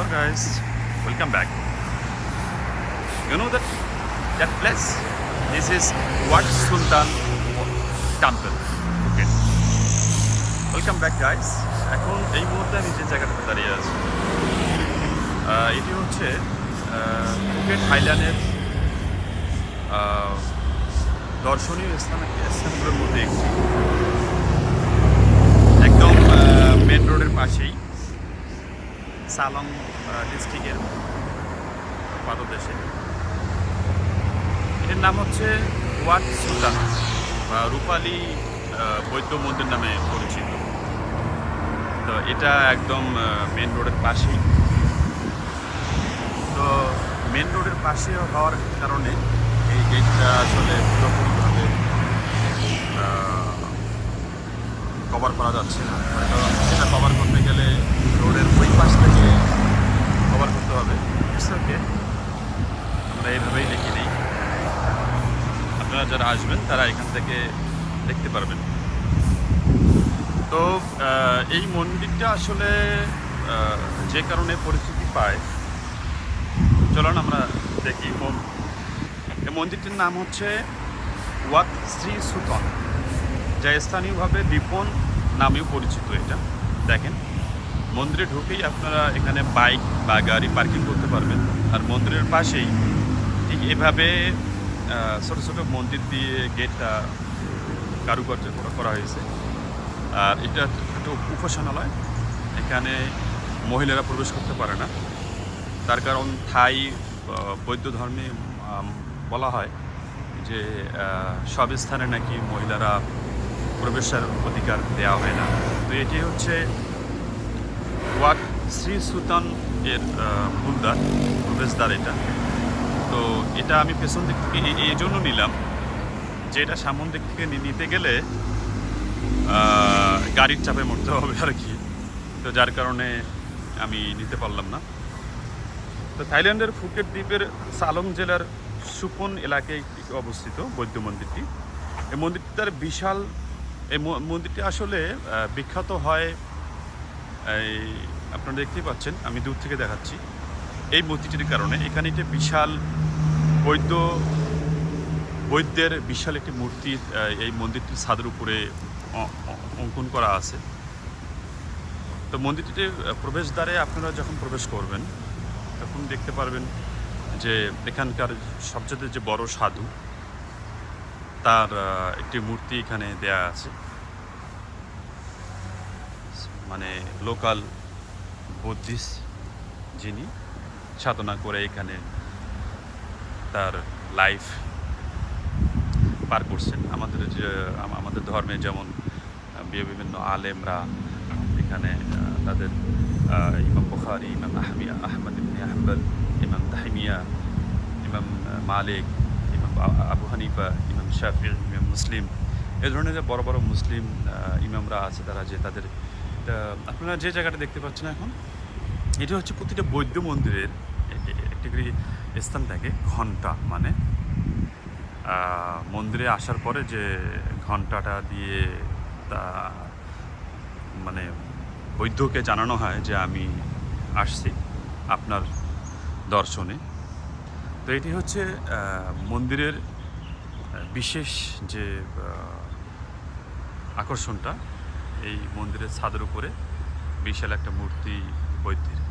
Hello guys, welcome back. You know that that place? This is Wat Sultan Temple. Okay. Welcome back guys এখন এই মুহূর্তে আমি যে জায়গাটাতে দাঁড়িয়ে আছি এটি হচ্ছে ফুকেট হাইল্যান্ডের দর্শনীয় স্থান স্থানগুলোর মধ্যে একটি একদম মেন রোডের পাশেই সালং ডিস্ট্রিক্টের পাদদেশে। এর নাম হচ্ছে ওয়াট সুলতান, বা রূপালী বৈদ্য মন্দির নামে পরিচিত। তো এটা একদম মেন রোডের পাশেই। তো মেন রোডের পাশে হওয়ার কারণে এই গেটটা আসলে পুরোপুরিভাবে কভার করা যাচ্ছে না। কভার করতে গেলে রোডের ওই পাশ থেকে কভার করতে হবে। ওকে আমরা এইভাবেই দেখি নিই আপনারা যারা আসবেন তারা এখান থেকে দেখতে পারবেন। তো এই মন্দিরটা আসলে যে কারণে পরিচিতি পায় চলুন আমরা দেখি এই মন্দিরটির নাম হচ্ছে ওয়াক শ্রী সুতন। যা স্থানীয়ভাবে দীপন নামেও পরিচিত এটা। দেখেন, মন্দিরে ঢুকেই আপনারা এখানে বাইক বা গাড়ি পার্কিং করতে পারবেন। আর মন্দিরের পাশেই ঠিক এভাবে ছোটো ছোট মন্দির দিয়ে গেটটা কারুকার্য করা- হয়েছে। আর এটা একটা উপাসনালয়। এখানে মহিলারা প্রবেশ করতে পারে না। তার কারণ থাই বৌদ্ধ ধর্মে বলা হয় যে সব স্থানে নাকি মহিলারা প্রবেশের অধিকার দেওয়া হয় না। তো এটি হচ্ছে ওয়াক শ্রী সুতান এর মূলদ্বার প্রবেশদ্বার এটা। তো এটা আমি পেছন দিক থেকে এই জন্য নিলাম যে এটা সামন দিক থেকে নিতে গেলে গাড়ির চাপে মরতে হবে আর কি। তো যার কারণে আমি নিতে পারলাম না। তো থাইল্যান্ডের ফুকেট দ্বীপের সালং জেলার সুপন এলাকায় অবস্থিত বৌদ্ধ মন্দিরটি। এই মন্দিরটি তার বিশাল এই মন্দিরটি আসলে বিখ্যাত হয় এই আপনারা দেখতেই পাচ্ছেন আমি দূর থেকে দেখাচ্ছি। এই মূর্তিটির কারণে এখানে একটি বিশাল বৈদ্য বৈদ্যের বিশাল একটি মূর্তি এই মন্দিরটির ছাদের উপরে অঙ্কন করা আছে। তো মন্দিরটিতে আহ, প্রবেশদ্বারে আপনারা যখন প্রবেশ করবেন তখন দেখতে পারবেন যে এখানকার সবচেয়ে যে বড় সাধু তার একটি মূর্তি এখানে দেয়া আছে। মানে লোকাল বুদ্ধিস্ট যিনি সাধনা করে এখানে তার লাইফ পার করছেন। আমাদের যে আমাদের ধর্মে যেমন বিভিন্ন আলেমরা এখানে তাদের ইমাম বুখারি, ইমাম আহমিয়া আহমদ ইবনে আহমদ ইমাম তাহিমিয়া, ইমাম মালিক, ইমাম আবু হানিফা, ইমাম শাফি মুসলিম, এ ধরনের যে বড় বড় মুসলিম ইমামরা আছে তারা যে তাদের আপনারা যে জায়গাটা দেখতে পাচ্ছেন এখন, এটা হচ্ছে প্রতিটা বৌদ্ধ মন্দিরের একটি স্থান থাকে ঘণ্টা মানে মন্দিরে আসার পরে যে ঘন্টাটা দিয়ে তা মানে বৈদ্যকে জানানো হয় যে আমি আসছি আপনার দর্শনে। তো এটি হচ্ছে মন্দিরের বিশেষ যে আকর্ষণটা এই মন্দিরের ছাদের উপরে বিশাল একটা মূর্তি বৈদ্যের।